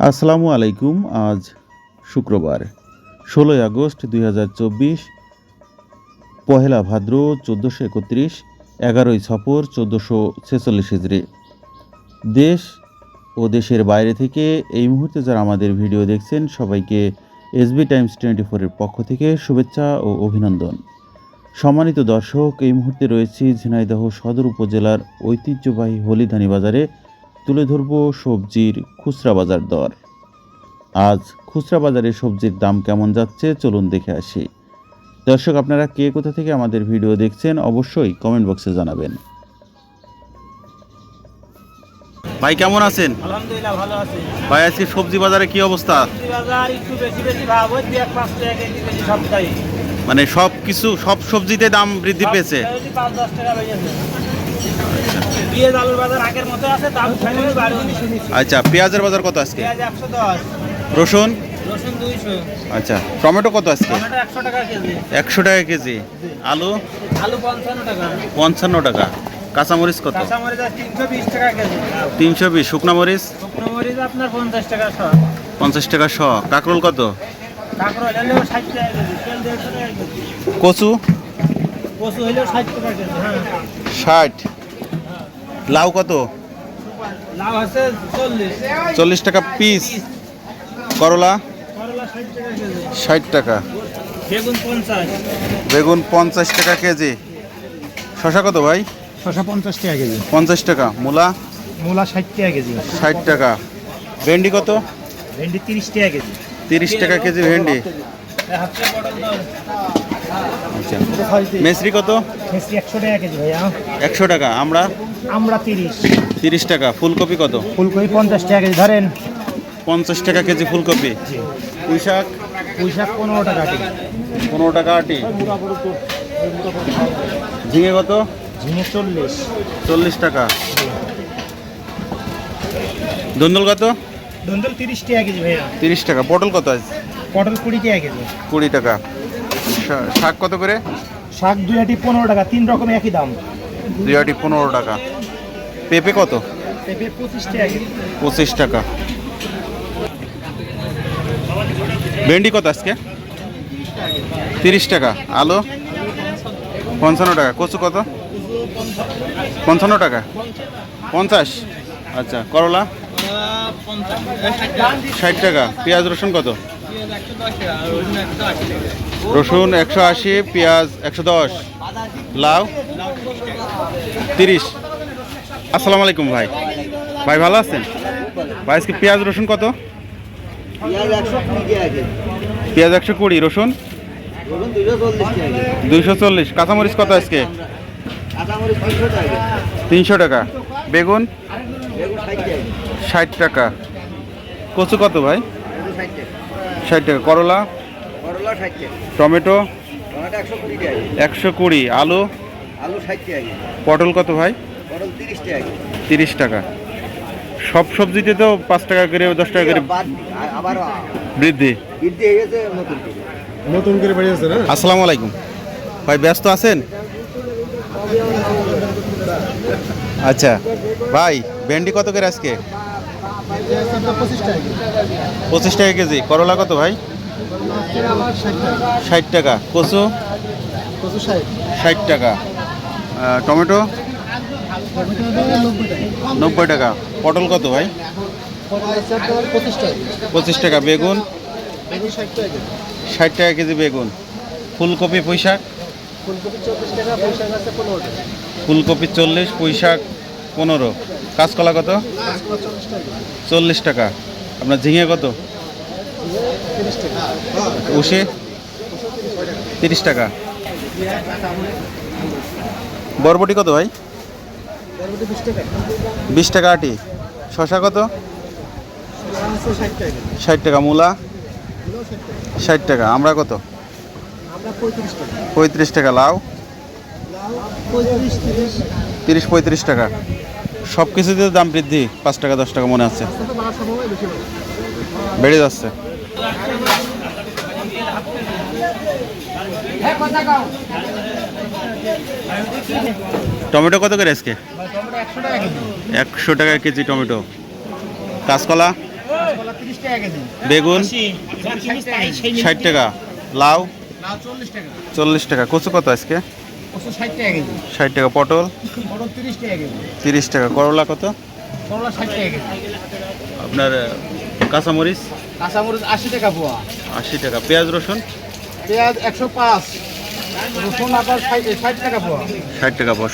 আসসালামু আলাইকুম, আজ শুক্রবার, ষোলোই আগস্ট দুই হাজার চব্বিশ, পহেলা ভাদ্র চোদ্দোশো একত্রিশ, এগারোই সফর চোদ্দোশো ছেচল্লিশ হিজড়ি দেশ ও দেশের বাইরে থেকে এই মুহূর্তে যারা আমাদের ভিডিও দেখছেন, সবাইকে এসবি টাইমস টোয়েন্টি ফোরের পক্ষ থেকে শুভেচ্ছা ও অভিনন্দন। সম্মানিত দর্শক, এই মুহূর্তে রয়েছি ঝিনাইদহ সদর উপজেলার ঐতিহ্যবাহী হলিধানি বাজারে তুলে ধরব সবজির খুচরা বাজার দর। আজ খুচরা বাজারে সবজির দাম কেমন যাচ্ছে চলুন দেখে আসি। দর্শক আপনারা কে কোথা থেকে আমাদের ভিডিও দেখছেন অবশ্যই কমেন্ট বক্সে জানাবেন। ভাই কেমন আছেন? আলহামদুলিল্লাহ ভালো আছি। ভাই আজকে সবজি বাজারে কি অবস্থা? সবজি বাজার একটু বেশি বেশি ভাব ওই দু এক পাঁচ টাকা কেজি বেশি সপ্তাহে মানে সব কিছু সব সবজিতে দাম বৃদ্ধি পেয়েছে? পাঁচ দশ টাকা বেড়েছে পেঁয়াজ আলুর বাজার আগের মতো আছে দাম কমে বাড়বে শুনেছি আচ্ছা পেঁয়াজের বাজার কত আজকে? পেঁয়াজ রসুন? আচ্ছা টমেটো কত আজকে? টমেটো একশো টাকা কেজি। একশো টাকা কেজি। আলু? আলু পঞ্চান্ন টাকা। কাঁচামরিচ কত? কাঁচামরিচ তিনশো বিশ টাকা কেজি। শুকনা মরিচ? শুকনো মরিচ আপনার পঞ্চাশ টাকা শ। পঞ্চাশ টাকা শ। কাঁকরোল কত? কাঁকড়া হলেও ষাট টাকা কেজি তেল দেড়শো টাকা কেজি। কচু? ষাট টাকা কেজি হ্যাঁ। ষাট। লাউ কত? চল্লিশ। টাকা পিস করলা? করলা ষাট টাকা কেজি। ষাট টাকা। বেগুন পঞ্চাশ। টাকা কেজি। শশা কত ভাই? শশা পঞ্চাশ টাকা কেজি। পঞ্চাশ টাকা। মূলা? মূলা ষাট টাকা কেজি। ষাট টাকা। ভেন্ডি কত? ভেন্ডি তিরিশ টাকা কেজি। তিরিশ টাকা কেজি ভেন্ডি। আচ্ছা। মেসরি কত? একশো টাকা কেজি ভাইয়া। একশো টাকা। আমরা আমরা তিরিশ। তিরিশ টাকা ফুলকপি কত? ফুলকপি পঞ্চাশ টাকা কেজি ধরেন। পঞ্চাশ টাকা কেজি ফুলকপি। পুঁই শাক পুঁই শাক পনেরো টাকা কেজি পনেরো টাকা আটি। ঝিঙে কত? ঝিঙে চল্লিশ। চল্লিশ টাকা। ধুন্দুল কত? ধন্দল তিরিশ টাকা কেজি ভাইয়া। তিরিশ টাকা। পটল কত আছে পটল কুড়ি টাকা কেজি। কুড়ি টাকা। শাক কত করে? শাক দুই আটি পনেরো টাকা তিন রকম একই দাম। দুই আটি পনেরো টাকা। পেঁপে কত? পেঁপে পঁচিশ টাকা পঁচিশ টাকা। ভেন্ডি কত আজকে? তিরিশ টাকা। আলু? পঞ্চান্ন টাকা। কচু কত? পঞ্চান্ন টাকা। পঞ্চাশ? আচ্ছা করলা? ষাট টাকা। পেঁয়াজ রসুন কত? রসুন একশো আশি পেঁয়াজ একশো দশ। লাউ? তিরিশ। আসসালামু আলাইকুম ভাই। ভাই ভালো আছেন? ভাই আজকে পেঁয়াজ রসুন কত? পেঁয়াজ একশো কুড়ি রসুন? দুইশো চল্লিশ কাঁচামরিচ কত আজকে? তিনশো টাকা বেগুন? ষাট টাকা কচু কত ভাই? ষাট টাকা। করলা? টমেটো? একশো কুড়ি আলু? আলু ষাট টাকা পটল কত ভাই? তিরিশ টাকা সব সবজিতে তো পাঁচ টাকা করে দশ টাকা করে আবার বৃদ্ধি। বৃদ্ধি হয়ে গেছে নতুন করে। নতুন করে বেরিয়েছে না? আসসালামু আলাইকুম। ভাই ব্যস্ত আছেন? আচ্ছা ভাই ভেন্ডি কত করে আজকে? পঁচিশ টাকা কেজি। করলা কত ভাই? ষাট টাকা। কচু? ষাট। টাকা। টমেটো? নব্বই টাকা। পটল কত ভাই? পঁচিশ টাকা। বেগুন? ষাট টাকা কেজি বেগুন। ফুলকপি, পুঁইশাক? ফুলকপি চল্লিশ, পুঁইশাক পনেরো। কাঁচকলা কত? চল্লিশ টাকা। আপনার ঝিঙে কত? উষে? তিরিশ টাকা। বরবটি কত ভাই? বিশ টাকা। আটি। শশা কত? ষাট টাকা। মূলা? ষাট টাকা। আমরা কত? পঁয়ত্রিশ টাকা। লাউ? তিরিশ পঁয়ত্রিশ টাকা। সব কিছুতে দাম বৃদ্ধি। পাঁচ টাকা দশ টাকা মনে আছে। বেড়ে যাচ্ছে। টমেটো কত করে আজকে? একশো টাকা কেজি। টমেটো। কাঁচকলা? বেগুন? ষাট টাকা লাউ? চল্লিশ টাকা। কচু কত আজকে? ষাট টাকা কেজি। ষাট টাকা। পটল? তিরিশ টাকা কেজি। তিরিশ টাকা। করলা কত? করলা ষাট টাকা কেজি। আপনার কাঁচামরিচ? কাঁচামরিচ আশি টাকা পোয়া। আশি টাকা। পেঁয়াজ রসুন? পেঁয়াজ একশো পাঁচ। রসুন আপনার ষাট টাকা পোয়া। ষাট টাকা পাওয়া